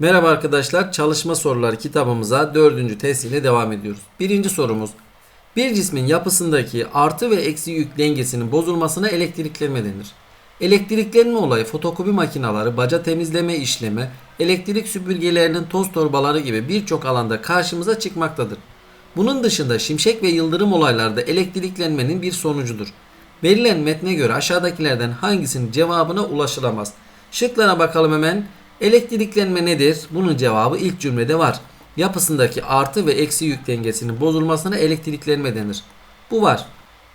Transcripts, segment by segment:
Merhaba arkadaşlar, çalışma soruları kitabımıza dördüncü test ile devam ediyoruz. Birinci sorumuz, bir cismin yapısındaki artı ve eksi yük dengesinin bozulmasına elektriklenme denir. Elektriklenme olayı fotokopi makineleri, baca temizleme işlemi, elektrik süpürgelerinin toz torbaları gibi birçok alanda karşımıza çıkmaktadır. Bunun dışında şimşek ve yıldırım olayları da elektriklenmenin bir sonucudur. Verilen metne göre aşağıdakilerden hangisinin cevabına ulaşılamaz? Şıklara bakalım hemen. Elektriklenme nedir? Bunun cevabı ilk cümlede var. Yapısındaki artı ve eksi yük dengesinin bozulmasına elektriklenme denir. Bu var.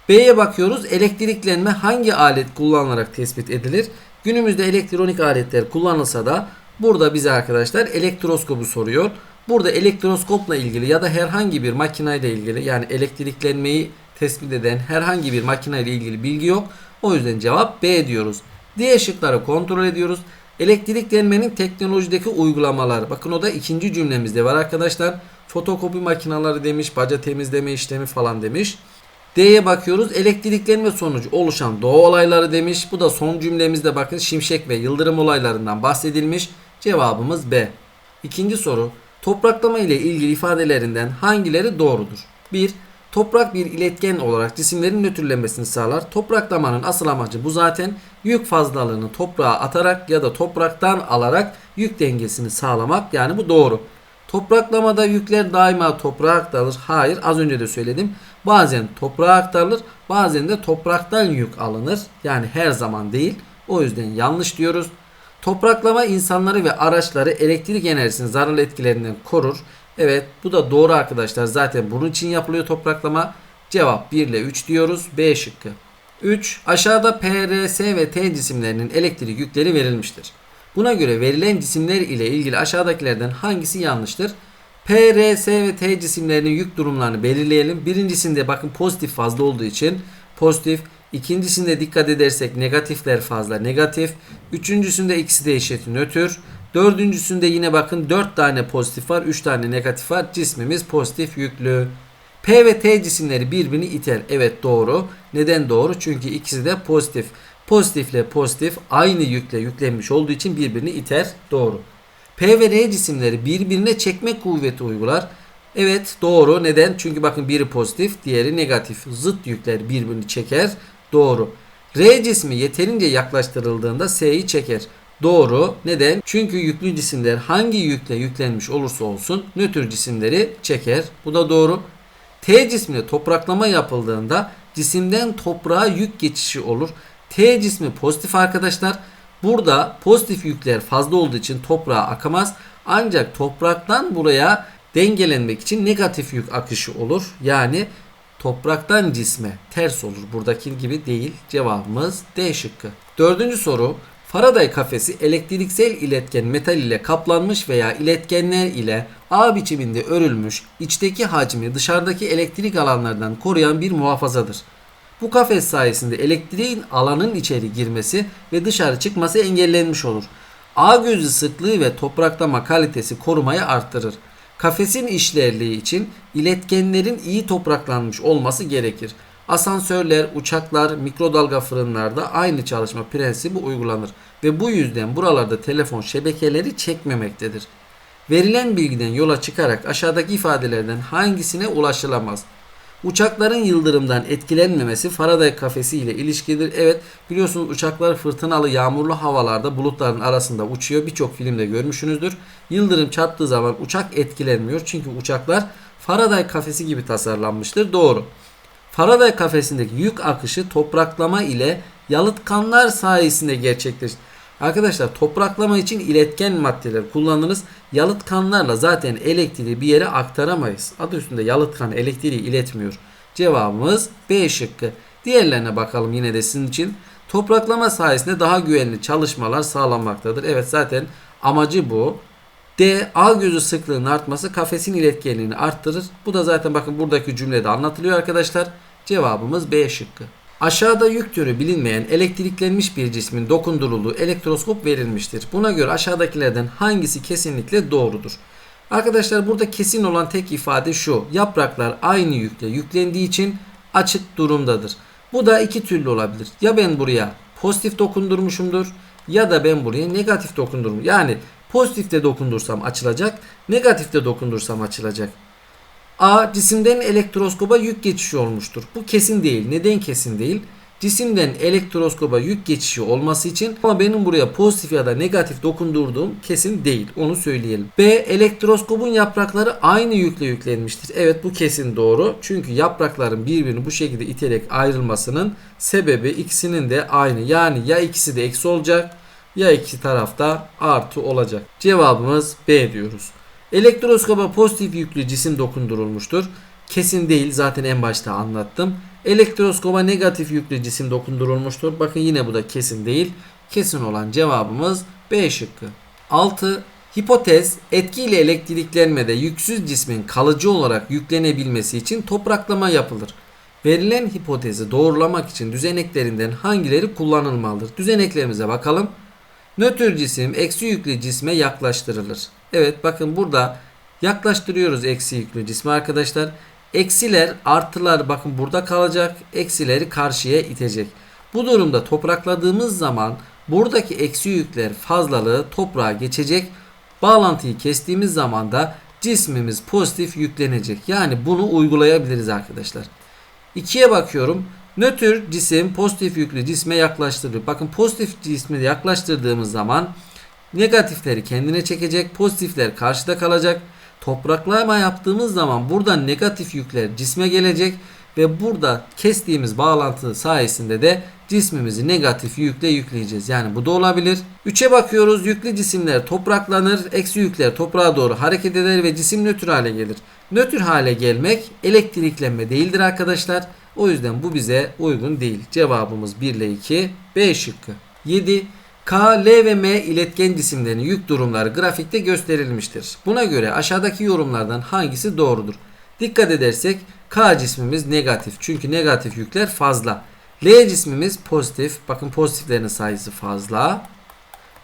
B'ye bakıyoruz. Elektriklenme hangi alet kullanılarak tespit edilir? Günümüzde elektronik aletler kullanılsa da burada bize arkadaşlar elektroskopu soruyor. Burada elektroskopla ilgili ya da herhangi bir makineyle ilgili yani elektriklenmeyi tespit eden herhangi bir makineyle ilgili bilgi yok. O yüzden cevap B diyoruz. Diğer şıkları kontrol ediyoruz. Elektriklenmenin teknolojideki uygulamalar. Bakın o da ikinci cümlemizde var arkadaşlar. Fotokopi makineleri demiş, baca temizleme işlemi falan demiş. D'ye bakıyoruz. Elektriklenme sonucu oluşan doğa olayları demiş. Bu da son cümlemizde bakın şimşek ve yıldırım olaylarından bahsedilmiş. Cevabımız B. İkinci soru. Topraklama ile ilgili ifadelerinden hangileri doğrudur? 1. Toprak bir iletken olarak cisimlerin nötrlenmesini sağlar. Topraklamanın asıl amacı bu zaten. Yük fazlalığını toprağa atarak ya da topraktan alarak yük dengesini sağlamak. Yani bu doğru. Topraklamada yükler daima toprağa aktarılır. Hayır az önce de söyledim. Bazen toprağa aktarılır bazen de topraktan yük alınır. Yani her zaman değil. O yüzden yanlış diyoruz. Topraklama insanları ve araçları elektrik enerjisinin zararlı etkilerinden korur. Evet bu da doğru arkadaşlar. Zaten bunun için yapılıyor topraklama. Cevap 1 ile 3 diyoruz. B şıkkı. 3. Aşağıda P, R, S ve T cisimlerinin elektrik yükleri verilmiştir. Buna göre verilen cisimler ile ilgili aşağıdakilerden hangisi yanlıştır? P, R, S ve T cisimlerinin yük durumlarını belirleyelim. Birincisinde bakın pozitif fazla olduğu için pozitif. İkincisinde dikkat edersek negatifler fazla negatif. Üçüncüsünde ikisi de eşit nötr. Dördüncüsünde yine bakın 4 tane pozitif var 3 tane negatif var. Cismimiz pozitif yüklü. P ve T cisimleri birbirini iter. Evet doğru. Neden doğru? Çünkü ikisi de pozitif. Pozitifle pozitif aynı yükle yüklenmiş olduğu için birbirini iter. Doğru. P ve R cisimleri birbirine çekme kuvveti uygular. Evet doğru. Neden? Çünkü bakın biri pozitif, diğeri negatif. Zıt yükler birbirini çeker. Doğru. R cismi yeterince yaklaştırıldığında S'yi çeker. Doğru. Neden? Çünkü yüklü cisimler hangi yükle yüklenmiş olursa olsun nötr cisimleri çeker. Bu da doğru. T cismine topraklama yapıldığında cisimden toprağa yük geçişi olur. T cismi pozitif arkadaşlar. Burada pozitif yükler fazla olduğu için toprağa akamaz. Ancak topraktan buraya dengelenmek için negatif yük akışı olur. Yani topraktan cisme ters olur. Buradaki gibi değil. Cevabımız D şıkkı. Dördüncü soru. Faraday kafesi elektriksel iletken metal ile kaplanmış veya iletkenler ile A biçiminde örülmüş, içteki hacmi dışarıdaki elektrik alanlardan koruyan bir muhafazadır. Bu kafes sayesinde elektriğin alanın içeri girmesi ve dışarı çıkması engellenmiş olur. A gözü sıklığı ve topraklama kalitesi korumayı arttırır. Kafesin işlerliği için iletkenlerin iyi topraklanmış olması gerekir. Asansörler, uçaklar, mikrodalga fırınlarda aynı çalışma prensibi uygulanır ve bu yüzden buralarda telefon şebekeleri çekmemektedir. Verilen bilgiden yola çıkarak aşağıdaki ifadelerden hangisine ulaşılamaz? Uçakların yıldırımdan etkilenmemesi Faraday kafesi ile ilişkidir. Evet biliyorsunuz uçaklar fırtınalı yağmurlu havalarda bulutların arasında uçuyor. Birçok filmde görmüşsünüzdür. Yıldırım çarptığı zaman uçak etkilenmiyor. Çünkü uçaklar Faraday kafesi gibi tasarlanmıştır. Doğru. Faraday kafesindeki yük akışı topraklama ile yalıtkanlar sayesinde gerçekleşir. Arkadaşlar topraklama için iletken maddeler kullanırız. Yalıtkanlarla zaten elektriği bir yere aktaramayız. Adı üstünde yalıtkan elektriği iletmiyor. Cevabımız B şıkkı. Diğerlerine bakalım yine de sizin için. Topraklama sayesinde daha güvenli çalışmalar sağlanmaktadır. Evet zaten amacı bu. D. A gözü sıklığının artması kafesin iletkenliğini arttırır. Bu da zaten bakın buradaki cümlede anlatılıyor arkadaşlar. Cevabımız B şıkkı. Aşağıda yük türü bilinmeyen elektriklenmiş bir cismin dokundurulduğu elektroskop verilmiştir. Buna göre aşağıdakilerden hangisi kesinlikle doğrudur? Arkadaşlar burada kesin olan tek ifade şu. Yapraklar aynı yükle yüklendiği için açık durumdadır. Bu da iki türlü olabilir. Ya ben buraya pozitif dokundurmuşumdur ya da ben buraya negatif dokundurmuşum. Yani Pozitifte dokundursam açılacak. Negatifte dokundursam açılacak. A. Cisimden elektroskoba yük geçişi olmuştur. Bu kesin değil. Neden kesin değil? Cisimden elektroskoba yük geçişi olması için ama benim buraya pozitif ya da negatif dokundurduğum kesin değil. Onu söyleyelim. B. Elektroskopun yaprakları aynı yükle yüklenmiştir. Evet bu kesin doğru. Çünkü yaprakların birbirini bu şekilde iterek ayrılmasının sebebi ikisinin de aynı. Yani ya ikisi de eksi olacak ya iki tarafta artı olacak. Cevabımız B diyoruz. Elektroskopa pozitif yüklü cisim dokundurulmuştur. Kesin değil zaten en başta anlattım. Elektroskopa negatif yüklü cisim dokundurulmuştur. Bakın yine bu da kesin değil. Kesin olan cevabımız B şıkkı. 6. Hipotez etkiyle elektriklenmede yüksüz cismin kalıcı olarak yüklenebilmesi için topraklama yapılır. Verilen hipotezi doğrulamak için düzeneklerinden hangileri kullanılmalıdır? Düzeneklerimize bakalım. Nötr cisim eksi yüklü cisme yaklaştırılır. Evet bakın burada yaklaştırıyoruz eksi yüklü cismi arkadaşlar. Eksiler artılar bakın burada kalacak. Eksileri karşıya itecek. Bu durumda toprakladığımız zaman buradaki eksi yükler fazlalığı toprağa geçecek. Bağlantıyı kestiğimiz zaman da cismimiz pozitif yüklenecek. Yani bunu uygulayabiliriz arkadaşlar. 2'ye bakıyorum. Nötr cisim pozitif yüklü cisme yaklaştırılıyor. Bakın pozitif cismi yaklaştırdığımız zaman negatifleri kendine çekecek. Pozitifler karşıda kalacak. Topraklama yaptığımız zaman buradan negatif yükler cisme gelecek ve burada kestiğimiz bağlantı sayesinde de cismimizi negatif yükle yükleyeceğiz. Yani bu da olabilir. 3'e bakıyoruz. Yüklü cisimler topraklanır. Eksi yükler toprağa doğru hareket eder ve cisim nötr hale gelir. Nötr hale gelmek elektriklenme değildir arkadaşlar. O yüzden bu bize uygun değil. Cevabımız 1 ile 2 B şıkkı. 7. K, L ve M iletken cisimlerin yük durumları grafikte gösterilmiştir. Buna göre aşağıdaki yorumlardan hangisi doğrudur? Dikkat edersek K cismimiz negatif. Çünkü negatif yükler fazla. L cismimiz pozitif. Bakın pozitiflerin sayısı fazla.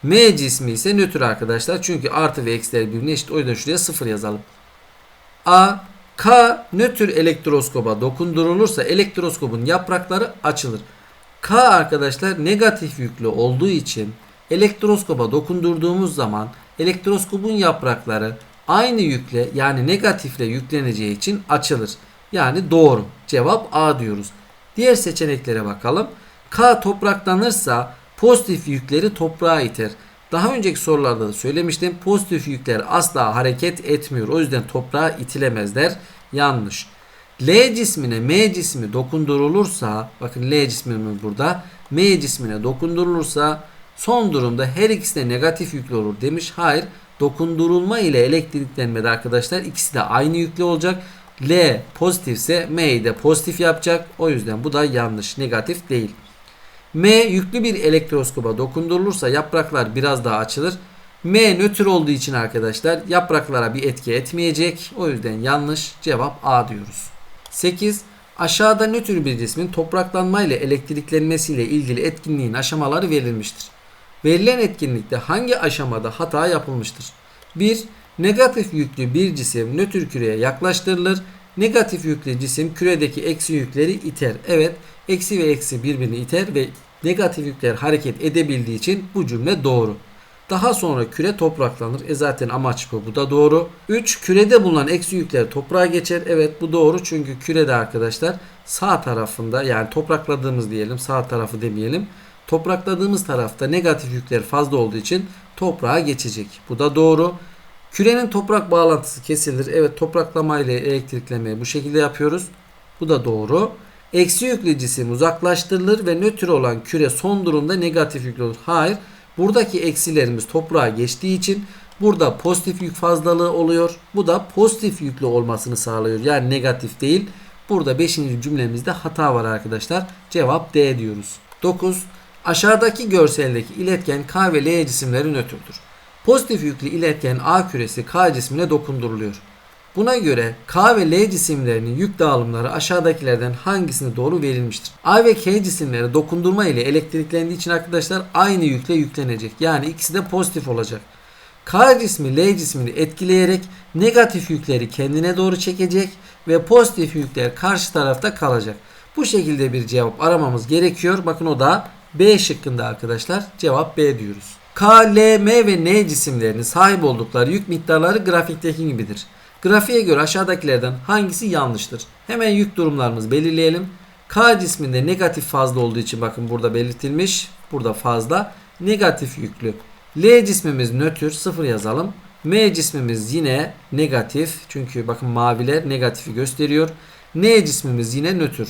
M cismi ise nötr arkadaşlar. Çünkü artı ve eksiler birbirine eşit. O yüzden şuraya 0 yazalım. A, K nötr elektroskoba dokundurulursa elektroskopun yaprakları açılır. K arkadaşlar negatif yüklü olduğu için elektroskopa dokundurduğumuz zaman elektroskopun yaprakları aynı yükle yani negatifle yükleneceği için açılır. Yani doğru. Cevap A diyoruz. Diğer seçeneklere bakalım. K topraklanırsa pozitif yükleri toprağa iter. Daha önceki sorularda da söylemiştim. Pozitif yükler asla hareket etmiyor. O yüzden toprağa itilemezler. Yanlış. L cismine M cismi dokundurulursa bakın L cismimiz burada M cismine dokundurulursa son durumda her ikisi de negatif yüklü olur demiş. Hayır dokundurulma ile elektriklenmede arkadaşlar ikisi de aynı yüklü olacak. L pozitifse M'yi de pozitif yapacak. O yüzden bu da yanlış. Negatif değil. M yüklü bir elektroskoba dokundurulursa yapraklar biraz daha açılır. M nötr olduğu için arkadaşlar yapraklara bir etki etmeyecek. O yüzden yanlış. Cevap A diyoruz. 8. Aşağıda nötr bir cismin topraklanma ile elektriklenmesiyle ilgili etkinliğin aşamaları verilmiştir. Verilen etkinlikte hangi aşamada hata yapılmıştır? 1. Negatif yüklü bir cisim nötr küreye yaklaştırılır. Negatif yüklü cisim küredeki eksi yükleri iter. Evet, eksi ve eksi birbirini iter ve negatif yükler hareket edebildiği için bu cümle doğru. Daha sonra küre topraklanır. E zaten amaç bu. Bu da doğru. 3. Kürede bulunan eksi yükler toprağa geçer. Evet bu doğru. Çünkü kürede arkadaşlar sağ tarafında yani toprakladığımız diyelim sağ tarafı demeyelim. Toprakladığımız tarafta negatif yükler fazla olduğu için toprağa geçecek. Bu da doğru. Kürenin toprak bağlantısı kesilir. Evet topraklama ile elektriklemeyi bu şekilde yapıyoruz. Bu da doğru. Eksi yüklü cisim uzaklaştırılır ve nötr olan küre son durumda negatif yüklü olur. Hayır. Buradaki eksilerimiz toprağa geçtiği için burada pozitif yük fazlalığı oluyor. Bu da pozitif yüklü olmasını sağlıyor. Yani negatif değil. Burada 5. cümlemizde hata var arkadaşlar. Cevap D diyoruz. 9. Aşağıdaki görseldeki iletken K ve L cisimleri nötrdür. Pozitif yüklü iletken A küresi K cismine dokunduruluyor. Buna göre K ve L cisimlerinin yük dağılımları aşağıdakilerden hangisine doğru verilmiştir? A ve K cisimleri dokundurma ile elektriklendiği için arkadaşlar aynı yükle yüklenecek. Yani ikisi de pozitif olacak. K cismi L cismini etkileyerek negatif yükleri kendine doğru çekecek ve pozitif yükler karşı tarafta kalacak. Bu şekilde bir cevap aramamız gerekiyor. Bakın o da B şıkkında arkadaşlar. Cevap B diyoruz. K, L, M ve N cisimlerinin sahip oldukları yük miktarları grafikteki gibidir. Grafiğe göre aşağıdakilerden hangisi yanlıştır? Hemen yük durumlarımızı belirleyelim. K cisminde negatif fazla olduğu için bakın burada belirtilmiş. Burada fazla. Negatif yüklü. L cismimiz nötr. Sıfır yazalım. M cismimiz yine negatif. Çünkü bakın maviler negatifi gösteriyor. N cismimiz yine nötr.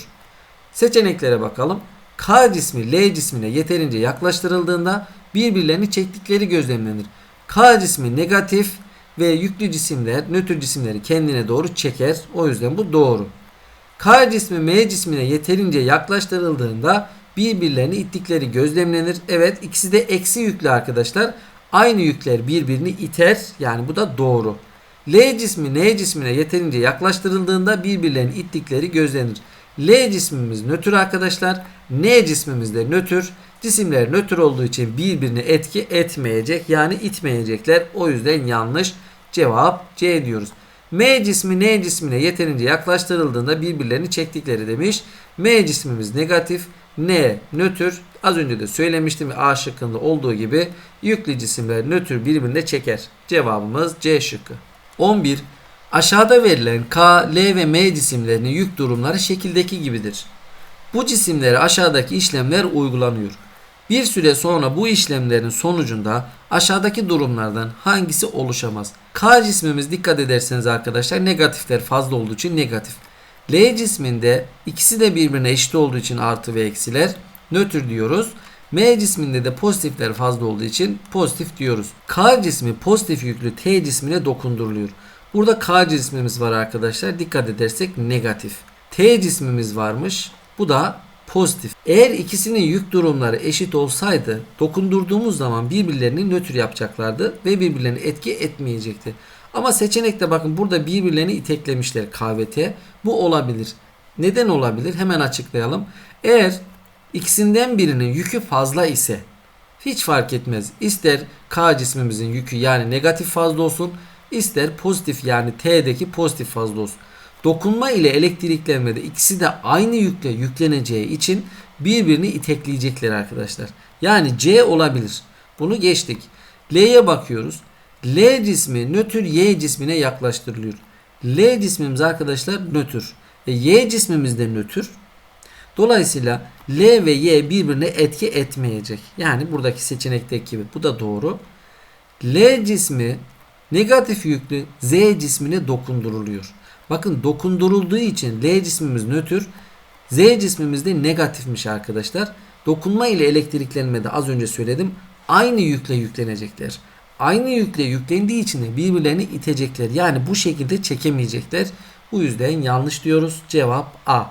Seçeneklere bakalım. K cismi L cismine yeterince yaklaştırıldığında birbirlerini çektikleri gözlemlenir. K cismi negatif ve yüklü cisimler nötr cisimleri kendine doğru çeker. O yüzden bu doğru. K cismi M cismine yeterince yaklaştırıldığında birbirlerini ittikleri gözlemlenir. Evet ikisi de eksi yüklü arkadaşlar. Aynı yükler birbirini iter. Yani bu da doğru. L cismi N cismine yeterince yaklaştırıldığında birbirlerini ittikleri gözlenir. L cismimiz nötr arkadaşlar. N cismimiz de nötr. Cisimler nötr olduğu için birbirine etki etmeyecek. Yani itmeyecekler. O yüzden yanlış. Cevap C diyoruz. M cismi N cismine yeterince yaklaştırıldığında birbirlerini çektikleri demiş. M cismimiz negatif. N nötr. Az önce de söylemiştim A şıkkında olduğu gibi yüklü cisimler nötr birbirine çeker. Cevabımız C şıkkı. 11. Aşağıda verilen K, L ve M cisimlerinin yük durumları şekildeki gibidir. Bu cisimlere aşağıdaki işlemler uygulanıyor. Bir süre sonra bu işlemlerin sonucunda aşağıdaki durumlardan hangisi oluşamaz? K cismimiz dikkat ederseniz arkadaşlar negatifler fazla olduğu için negatif. L cisminde ikisi de birbirine eşit olduğu için artı ve eksiler nötr diyoruz. M cisminde de pozitifler fazla olduğu için pozitif diyoruz. K cismi pozitif yüklü T cismine dokunduruluyor. Burada K cismimiz var arkadaşlar. Dikkat edersek negatif. T cismimiz varmış. Bu da pozitif. Eğer ikisinin yük durumları eşit olsaydı dokundurduğumuz zaman birbirlerini nötr yapacaklardı ve birbirlerini etki etmeyecekti. Ama seçenekte bakın burada birbirlerini iteklemişler K ve T. Bu olabilir. Neden olabilir? Hemen açıklayalım. Eğer ikisinden birinin yükü fazla ise hiç fark etmez. İster K cismimizin yükü yani negatif fazla olsun, ister pozitif yani T'deki pozitif fazla olsun. Dokunma ile elektriklenmede ikisi de aynı yükle yükleneceği için birbirini itekleyecekler arkadaşlar. Yani C olabilir. Bunu geçtik. L'ye bakıyoruz. L cismi nötr Y cismine yaklaştırılıyor. L cismimiz arkadaşlar nötr. E, y cismimiz de nötr. Dolayısıyla L ve Y birbirine etki etmeyecek. Yani buradaki seçenekteki gibi. Bu da doğru. L cismi negatif yüklü Z cismine dokunduruluyor. Bakın dokundurulduğu için L cismimiz nötr. Z cismimiz de negatifmiş arkadaşlar. Dokunma ile elektriklenmede az önce söyledim. Aynı yükle yüklenecekler. Aynı yükle yüklendiği için de birbirlerini itecekler. Yani bu şekilde çekemeyecekler. Bu yüzden yanlış diyoruz. Cevap A.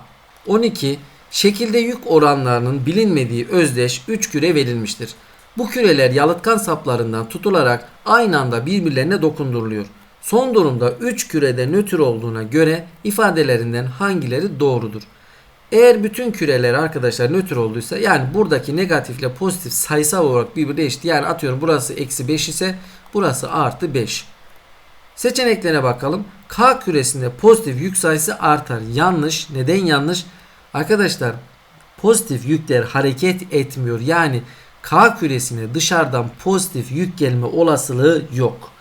12. Şekilde yük oranlarının bilinmediği özdeş 3 küre verilmiştir. Bu küreler yalıtkan saplarından tutularak aynı anda birbirlerine dokunduruluyor. Son durumda 3 kürede nötr olduğuna göre ifadelerinden hangileri doğrudur? Eğer bütün küreler arkadaşlar nötr olduysa yani buradaki negatifle pozitif sayısal olarak birbirine eşit. Yani atıyorum burası eksi 5 ise burası artı 5. Seçeneklere bakalım. K küresinde pozitif yük sayısı artar. Yanlış. Neden yanlış? Arkadaşlar pozitif yükler hareket etmiyor. Yani K küresine dışarıdan pozitif yük gelme olasılığı yok.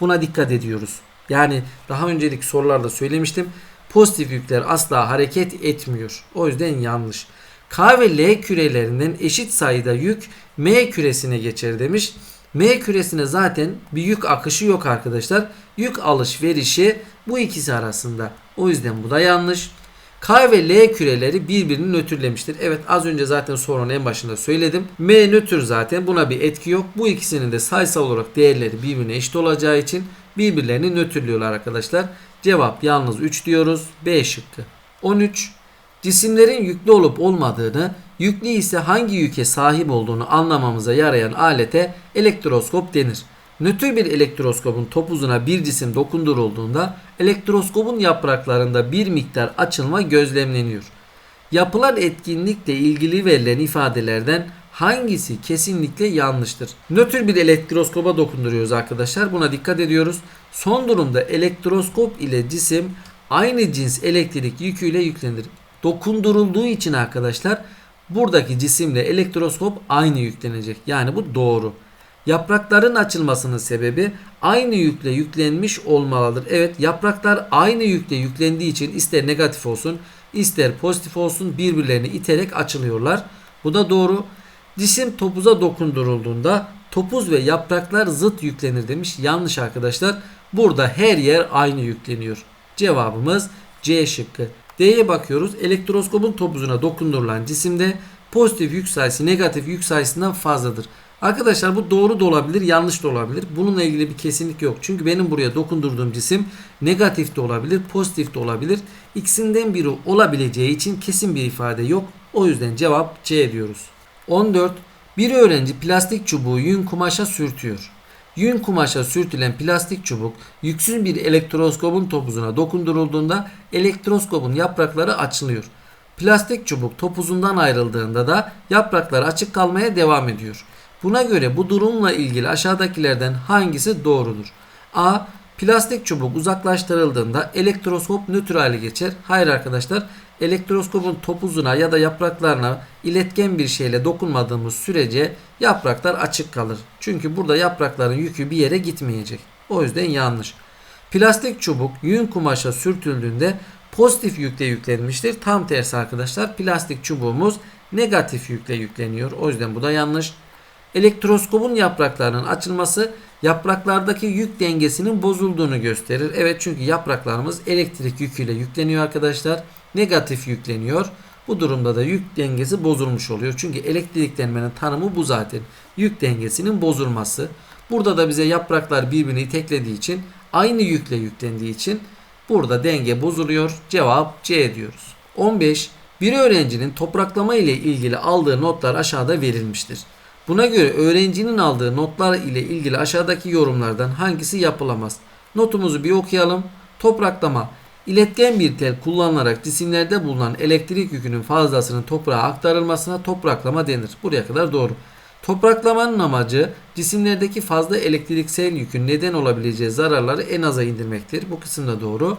Buna dikkat ediyoruz. Yani daha önceki sorularda söylemiştim. Pozitif yükler asla hareket etmiyor. O yüzden yanlış. K ve L kürelerinden eşit sayıda yük M küresine geçer demiş. M küresine zaten bir yük akışı yok arkadaşlar. Yük alışverişi bu ikisi arasında. O yüzden bu da yanlış. K ve L küreleri birbirini nötrlemiştir. Evet az önce zaten sorunun en başında söyledim. M nötr zaten buna bir etki yok. Bu ikisinin de sayısal olarak değerleri birbirine eşit olacağı için birbirlerini nötrlüyorlar arkadaşlar. Cevap yalnız 3 diyoruz. B şıkkı. 13. Cisimlerin yüklü olup olmadığını, yüklü ise hangi yüke sahip olduğunu anlamamıza yarayan alete elektroskop denir. Nötr bir elektroskopun topuzuna bir cisim dokundurulduğunda elektroskopun yapraklarında bir miktar açılma gözlemleniyor. Yapılan etkinlikle ilgili verilen ifadelerden hangisi kesinlikle yanlıştır? Nötr bir elektroskopa dokunduruyoruz arkadaşlar. Buna dikkat ediyoruz. Son durumda elektroskop ile cisim aynı cins elektrik yüküyle yüklenir. Dokundurulduğu için arkadaşlar buradaki cisimle elektroskop aynı yüklenecek. Yani bu doğru. Yaprakların açılmasının sebebi aynı yükle yüklenmiş olmalıdır. Evet yapraklar aynı yükle yüklendiği için ister negatif olsun ister pozitif olsun birbirlerini iterek açılıyorlar. Bu da doğru. Cisim topuza dokundurulduğunda topuz ve yapraklar zıt yüklenir demiş. Yanlış arkadaşlar. Burada her yer aynı yükleniyor. Cevabımız C şıkkı. D'ye bakıyoruz. Elektroskopun topuzuna dokundurulan cisimde pozitif yük sayısı negatif yük sayısından fazladır. Arkadaşlar bu doğru da olabilir, yanlış da olabilir. Bununla ilgili bir kesinlik yok. Çünkü benim buraya dokundurduğum cisim negatif de olabilir, pozitif de olabilir. İkisinden biri olabileceği için kesin bir ifade yok. O yüzden cevap C diyoruz. 14. Bir öğrenci plastik çubuğu yün kumaşa sürtüyor. Yün kumaşa sürtülen plastik çubuk yüksüz bir elektroskopun topuzuna dokundurulduğunda elektroskopun yaprakları açılıyor. Plastik çubuk topuzundan ayrıldığında da yapraklar açık kalmaya devam ediyor. Buna göre bu durumla ilgili aşağıdakilerden hangisi doğrudur? A. Plastik çubuk uzaklaştırıldığında elektroskop nötr hale geçer. Hayır arkadaşlar. Elektroskopun topuzuna ya da yapraklarına iletken bir şeyle dokunmadığımız sürece yapraklar açık kalır. Çünkü burada yaprakların yükü bir yere gitmeyecek. O yüzden yanlış. Plastik çubuk yün kumaşa sürtüldüğünde pozitif yükle yüklenmiştir. Tam tersi arkadaşlar. Plastik çubuğumuz negatif yükle yükleniyor. O yüzden bu da yanlış. Elektroskopun yapraklarının açılması yapraklardaki yük dengesinin bozulduğunu gösterir. Evet çünkü yapraklarımız elektrik yüküyle yükleniyor arkadaşlar. Negatif yükleniyor. Bu durumda da yük dengesi bozulmuş oluyor. Çünkü elektriklenmenin tanımı bu zaten. Yük dengesinin bozulması. Burada da bize yapraklar birbirini iteklediği için aynı yükle yüklendiği için burada denge bozuluyor. Cevap C diyoruz. 15. Bir öğrencinin topraklama ile ilgili aldığı notlar aşağıda verilmiştir. Buna göre öğrencinin aldığı notlar ile ilgili aşağıdaki yorumlardan hangisi yapılamaz? Notumuzu bir okuyalım. Topraklama İletken bir tel kullanılarak cisimlerde bulunan elektrik yükünün fazlasının toprağa aktarılmasına topraklama denir. Buraya kadar doğru. Topraklamanın amacı cisimlerdeki fazla elektriksel yükün neden olabileceği zararları en aza indirmektir. Bu kısımda doğru.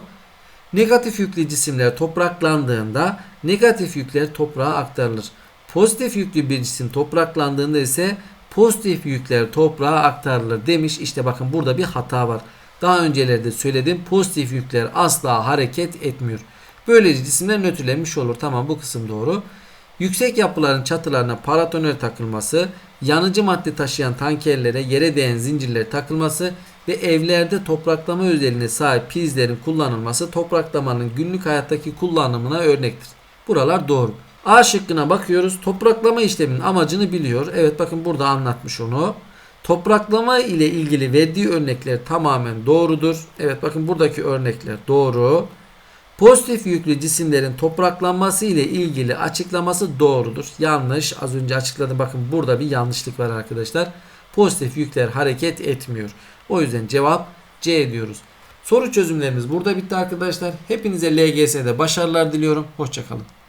Negatif yüklü cisimler topraklandığında negatif yükler toprağa aktarılır. Pozitif yüklü bir cisim topraklandığında ise pozitif yükler toprağa aktarılır demiş. İşte bakın burada bir hata var. Daha öncelerde söyledim pozitif yükler asla hareket etmiyor. Böylece cisimler nötrlenmiş olur. Tamam bu kısım doğru. Yüksek yapıların çatılarına paratoner takılması, yanıcı madde taşıyan tankerlere yere değen zincirler takılması ve evlerde topraklama özelliğine sahip prizlerin kullanılması topraklamanın günlük hayattaki kullanımına örnektir. Buralar doğru. A şıkkına bakıyoruz. Topraklama işleminin amacını biliyor. Evet bakın burada anlatmış onu. Topraklama ile ilgili verdiği örnekler tamamen doğrudur. Evet bakın buradaki örnekler doğru. Pozitif yüklü cisimlerin topraklanması ile ilgili açıklaması doğrudur. Yanlış. Az önce açıkladım. Bakın burada bir yanlışlık var arkadaşlar. Pozitif yükler hareket etmiyor. O yüzden cevap C diyoruz. Soru çözümlerimiz burada bitti arkadaşlar. Hepinize LGS'de başarılar diliyorum. Hoşçakalın.